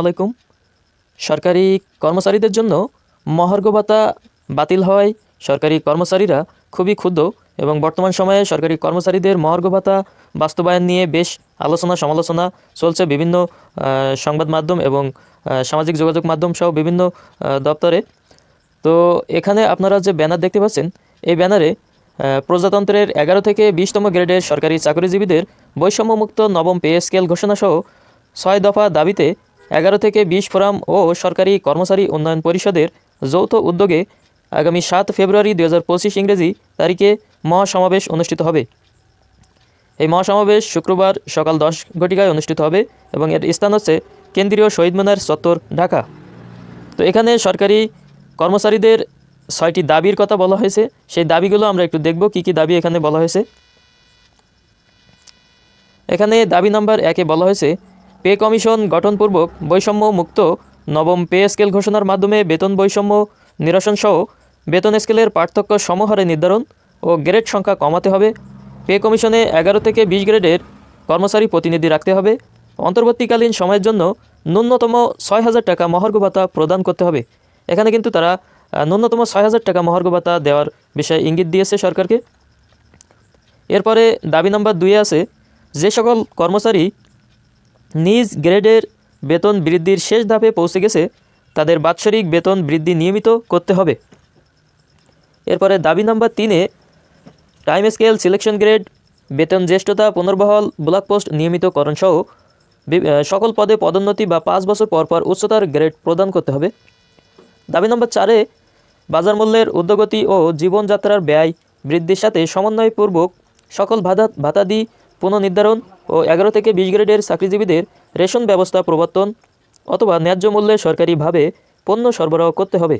আলাইকুম। সরকারি কর্মচারীদের জন্য মহার্ঘ ভাতা বাতিল হওয়ায় সরকারি কর্মচারীরা খুবই ক্ষুব্ধ এবং বর্তমান সময়ে সরকারি কর্মচারীদের মহার্ঘ ভাতা বাস্তবায়ন নিয়ে বেশ আলোচনা সমালোচনা চলছে বিভিন্ন সংবাদ মাধ্যম এবং সামাজিক যোগাযোগ মাধ্যম সহ বিভিন্ন দপ্তরে। তো এখানে আপনারা যে ব্যানার দেখতে পাচ্ছেন, এই ব্যানারে প্রজাতন্ত্রের এগারো থেকে বিশতম গ্রেডের সরকারি চাকরিজীবীদের বৈষম্যমুক্ত নবম পে স্কেল ঘোষণাসহ ছয় দফা দাবিতে এগারো থেকে বিশ ফোরাম ও সরকারি কর্মচারী উন্নয়ন পরিষদের যৌথ উদ্যোগে আগামী সাত ফেব্রুয়ারি দু হাজার পঁচিশ ইংরেজি তারিখে মহাসমাবেশ অনুষ্ঠিত হবে। এই মহাসমাবেশ শুক্রবার সকাল দশ ঘটিকায় অনুষ্ঠিত হবে এবং এর স্থান হচ্ছে কেন্দ্রীয় শহীদ মিনার চত্বর, ঢাকা। তো এখানে সরকারি কর্মচারীদের ছয়টি দাবির কথা বলা হয়েছে। সেই দাবিগুলো আমরা একটু দেখব কি কি দাবি এখানে বলা হয়েছে। এখানে দাবি নাম্বার একে বলা হয়েছে পে কমিশন গঠনপূর্বক বৈষম্য মুক্ত নবম পে স্কেল ঘোষণার মাধ্যমে বেতন বৈষম্য নিরসন সহ বেতন স্কেলের পার্থক্য সমহারে নির্ধারণ ও গ্রেড সংখ্যা কমাতে হবে। পে কমিশনে এগারো থেকে বিশ গ্রেডের কর্মচারী প্রতিনিধি রাখতে হবে। অন্তর্বর্তীকালীন সময়ের জন্য ন্যূনতম ছয় হাজার টাকা মহার্ঘ ভাতা প্রদান করতে হবে। এখানে কিন্তু তারা ন্যূনতম ছয় হাজার টাকা মহার্ঘ ভাতা দেওয়ার বিষয়ে ইঙ্গিত দিয়েছে সরকারকে। এরপরে দাবি নাম্বার দুইয়ে আছে, যে সকল কর্মচারী নিজ গ্রেডের বেতন বৃদ্ধির শেষ ধাপে পৌঁছে গেছে, তাদের বাৎসরিক বেতন বৃদ্ধি নিয়মিত করতে হবে। এরপরে দাবি নাম্বার তিনে টাইম স্কেল সিলেকশন গ্রেড বেতন জ্যেষ্ঠতা, পুনর্বহাল ব্লক পোস্ট নিয়মিতকরণ সহ সকল পদে পদোন্নতি বা পাঁচ বছর পর পর উচ্চতার গ্রেড প্রদান করতে হবে। দাবি নম্বর চারে, বাজার মূল্যের ঊর্ধ্বগতি ও জীবনযাত্রার ব্যয় বৃদ্ধির সাথে সমন্বয়পূর্বক সকল ভাতা, ভাতাদি পুনর্নির্ধারণ ও এগারো থেকে বিশ গ্রেডের চাকরিজীবীদের রেশন ব্যবস্থা প্রবর্তন অথবা ন্যায্য মূল্যে সরকারিভাবে পণ্য সরবরাহ করতে হবে।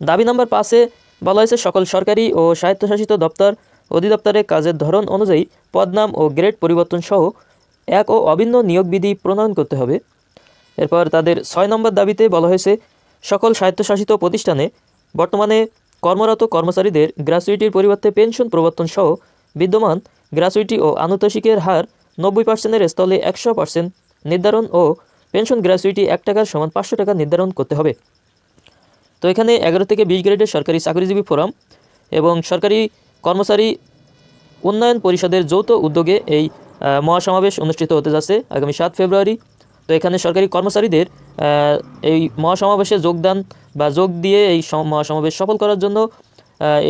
দাবি নম্বর পাঁচে বলা হয়েছে, সকল সরকারি ও স্বায়ত্তশাসিত দপ্তর অধিদপ্তরে কাজের ধরন অনুযায়ী পদনাম ও গ্রেড পরিবর্তন সহ এক ও অভিন্ন নিয়োগ বিধি প্রণয়ন করতে হবে। এরপর তাদের ছয় নম্বর দাবিতে বলা হয়েছে, সকল স্বায়ত্তশাসিত প্রতিষ্ঠানে বর্তমানে কর্মরত কর্মচারীদের গ্র্যাচুইটির পরিবর্তে পেনশন প্রবর্তন সহ বিদ্যমান গ্র্যাচুইটি ও আনুতোষিকের হার নব্বই পার্সেন্টের স্থলে একশো পার্সেন্ট নির্ধারণ ও পেনশন গ্র্যাচুইটি এক টাকার সমান পাঁচশো টাকা নির্ধারণ করতে হবে। তো এখানে এগারো থেকে বিশ গ্রেডের সরকারি চাকরিজীবী ফোরাম এবং সরকারি কর্মচারী উন্নয়ন পরিষদের যৌথ উদ্যোগে এই মহাসমাবেশ অনুষ্ঠিত হতে যাচ্ছে আগামী সাত ফেব্রুয়ারি। তো এখানে সরকারি কর্মচারীদের এই মহাসমাবেশে যোগদান বা যোগ দিয়ে এই সম- মহাসমাবেশ সফল করার জন্য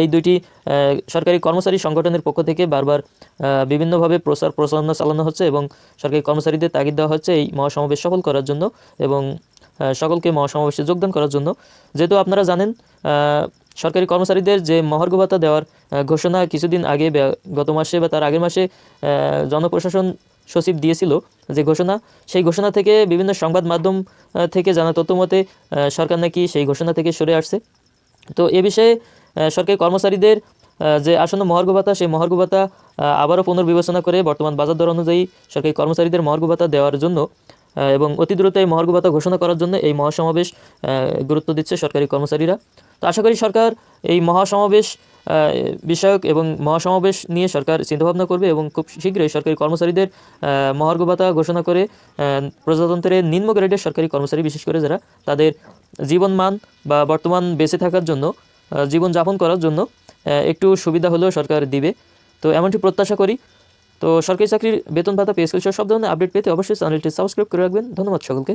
এই দুইটি সরকারি কর্মচারী সংগঠনের পক্ষ থেকে বারবার বিভিন্নভাবে প্রচার প্রচারণা চালানো হচ্ছে এবং সরকারি কর্মচারীদের তাগিদ দেওয়া হচ্ছে এই মহাসমাবেশ সফল করার জন্য এবং সকলকে মহাসমাবেশে যোগদান করার জন্য। যেহেতু আপনারা জানেন সরকারি কর্মচারীদের যে মহার্ঘ ভাতা দেওয়ার ঘোষণা কিছুদিন আগে গত মাসে বা তার আগের মাসে জনপ্রশাসন সচিব দিয়েছিল যে ঘোষণা, সেই ঘোষণা থেকে বিভিন্ন সংবাদ মাধ্যম থেকে জানা তথ্য মতে সরকার নাকি সেই ঘোষণা থেকে সরে আসছে। তো এ বিষয়ে সরকারি কর্মচারীদের যে আসন্ন মহার্ঘ ভাতা সেই মহার্ঘ ভাতা আবারও পুনর্বিবেচনা করে বর্তমান বাজার দর অনুযায়ী সরকারি কর্মচারীদের মহার্ঘ ভাতা দেওয়ার জন্য এবং অতি দ্রুত এই মহার্ঘ ভাতা ঘোষণা করার জন্য এই মহাসমাবেশ গুরুত্ব দিচ্ছে সরকারি কর্মচারীরা। তো আশা করি সরকার এই মহাসমাবেশ বিষয়ক এবং মহাসমাবেশ নিয়ে সরকার চিন্তাভাবনা করবে এবং খুব শীঘ্রই সরকারি কর্মচারীদের মহার্ঘ ভাতা ঘোষণা করে প্রজাতন্ত্রের নিম্ন গ্রেডের সরকারি কর্মচারী, বিশেষ করে যারা তাদের জীবনমান বা বর্তমান বেঁচে থাকার জন্য জীবনযাপন করার জন্য একটু সুবিধা হলেও সরকার দিবে। তো এমনটি প্রত্যাশা করি। তো সরকারি চাকরির বেতন ভাতা পেয়ে সব ধরনের আপডেট পেতে অবশ্যই চ্যানেলটি সাবস্ক্রাইব করে রাখবেন। ধন্যবাদ সকলকে।